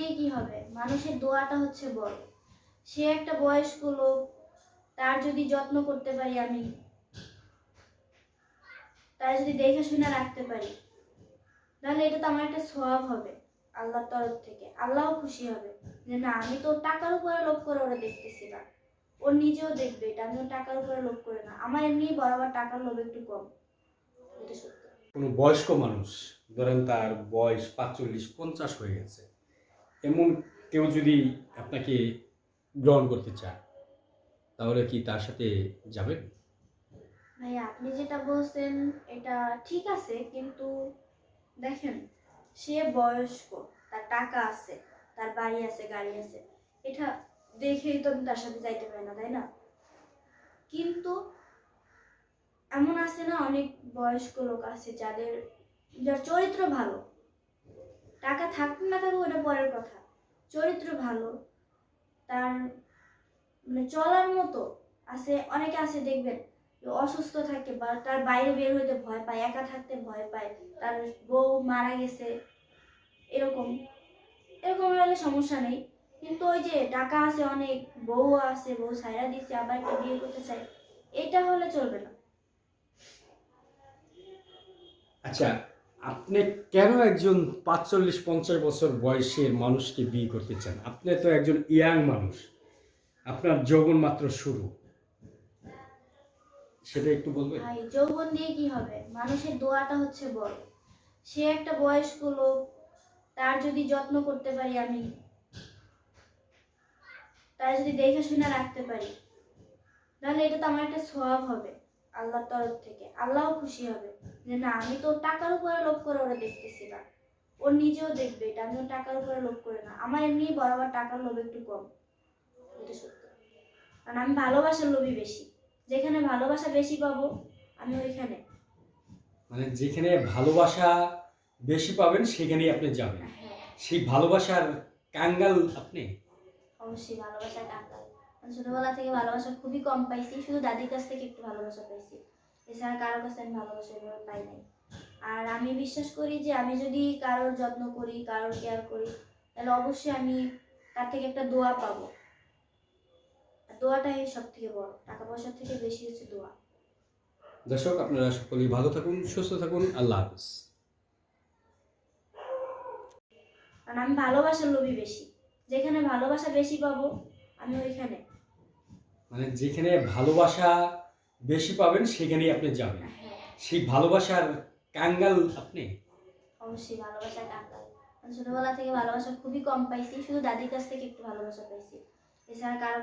দিয়ে কি হবে? মানুষের দোয়াটা হচ্ছে বড়। সে একটা বয়স্ক লোক, তার যদি যত্ন করতে পারি আমি, তার যদি দেখে শুনে রাখতে পারি, তাহলে এটা তো আমার একটা স্বভাব হবে আল্লাহর তরফ থেকে। আল্লাহও খুশি হবে যে, না, আমি তো টাকার উপরে লোভ করে ওরা দেখতেছি না। ও নিজেও দেখবে এটা আমি টাকার উপরে লোভ করে না। আমার এমনি বরাবর টাকার লোভ একটু কম। এটা কোনো বয়স্ক মানুষ, ধরেন তার বয়স পাঁচচল্লিশ, পঞ্চাশ হয়ে গেছে এমন কেউ যদি আপনাকে গ্রহণ করতে চায়, তাহলে কি তার সাথে যাবেন? ভাই আপনি যেটা বলছেন, এটা ঠিক আছে, কিন্তু দেখেন, সে বয়স্ক, তার টাকা আছে, তার বাড়ি আছে, গাড়ি আছে, এটা দেখেই তো আমি তার সাথে যাইতে পারি না, তাই না? কিন্তু এমন আছে না, অনেক বয়স্ক লোক আছে যাদের, যার চরিত্র ভালো টাকা থাকুক না থাকুক ওটা পরের কথা। চরিত্র ভালো। তার মানে চলার মতো আছে, অনেকে আছে দেখবেন অসুস্থ থাকে বা তার বাইরে বের হইতে ভয় পায়, একা থাকতে ভয় পায়, তার বউ মারা গেছে, এরকম। এরকম হলে সমস্যা নেই। কিন্তু ওই যে টাকা আছে অনেক, বউ আছে, বউ সাইরা দিচ্ছে আবার একটা বিয়ে করতে চাই এটা হলে চলবে না। আচ্ছা আপনি কেন একজন পাঁচচল্লিশ, পঞ্চাশ বছর বয়সের মানুষকে বিয়ে করতে চান? আপনি তো একজন ইয়াং মানুষ। আপনার যৌবন মাত্র শুরু। সেটা একটু বলবেন? ভাই, যৌবন দিয়ে কি হবে? মানুষের দোয়াটা হচ্ছে বড়। সে একটা বয়স্ক লোক, তার যদি যত্ন করতে পারি আমি, তার যদি দেখে শুনে রাখতে পারি, তাহলে এটা তো আমার একটা স্বভাব হবে। আল্লাহর তরফ থেকে। আল্লাহও খুশি হবে যে না আমি তো টাকার উপরে লোভ করে ওরা দেখতেছি না। ও নিজেও দেখবে এটা। আমি টাকার উপরে লোভ করে না। আমার এমনি বরাবর টাকার লোভ একটু কম। এটা সত্য। কারণ আমি ভালোবাসার লোভই বেশি। যেখানে ভালোবাসা বেশি পাবো আমি ওইখানে। মানে যেখানে ভালোবাসা বেশি পাবেন সেখানেই আপনি যাবেন। হ্যাঁ। সেই ভালোবাসার কাঙ্গাল আপনি? অবশ্যই ভালোবাসা কাঙ্গাল। ছোটবেলা থেকে ভালোবাসা খুবই কম পাইছি শুধু দাদির কাছ থেকে একটু ভালোবাসা পাইছি। এছাড়া কারোর কাছে আমি ভালোবাসা এভাবে পাই নাই। আর আমি বিশ্বাস করি যে আমি যদি কারোর যত্ন করি কারোর কেয়ার করি তাহলে অবশ্যই আমি তার থেকে একটা দোয়া পাবো। আর দোয়াটাই সব থেকে বড় টাকা পয়সার থেকে বেশি হচ্ছে দোয়া। দর্শক আপনারা সকলেই ভালো থাকুন সুস্থ থাকুন আল্লাহ হাফিজ। কারণ আমি ভালোবাসার লোভই বেশি। যেখানে ভালোবাসা বেশি পাবো আমি ওইখানে মানে যেখানে ভালোবাসা বেশি পাবেন সেখানেই আপনি যাবেন। হ্যাঁ। সেই ভালোবাসার কাঙ্গাল আপনি? অবশ্যই ভালোবাসা কাঙ্গাল। আমি ছোটবেলা থেকে ভালোবাসা খুবই কম পাইছি শুধু দাদির কাছ থেকে একটু ভালোবাসা পাইছি। এছাড়া কারও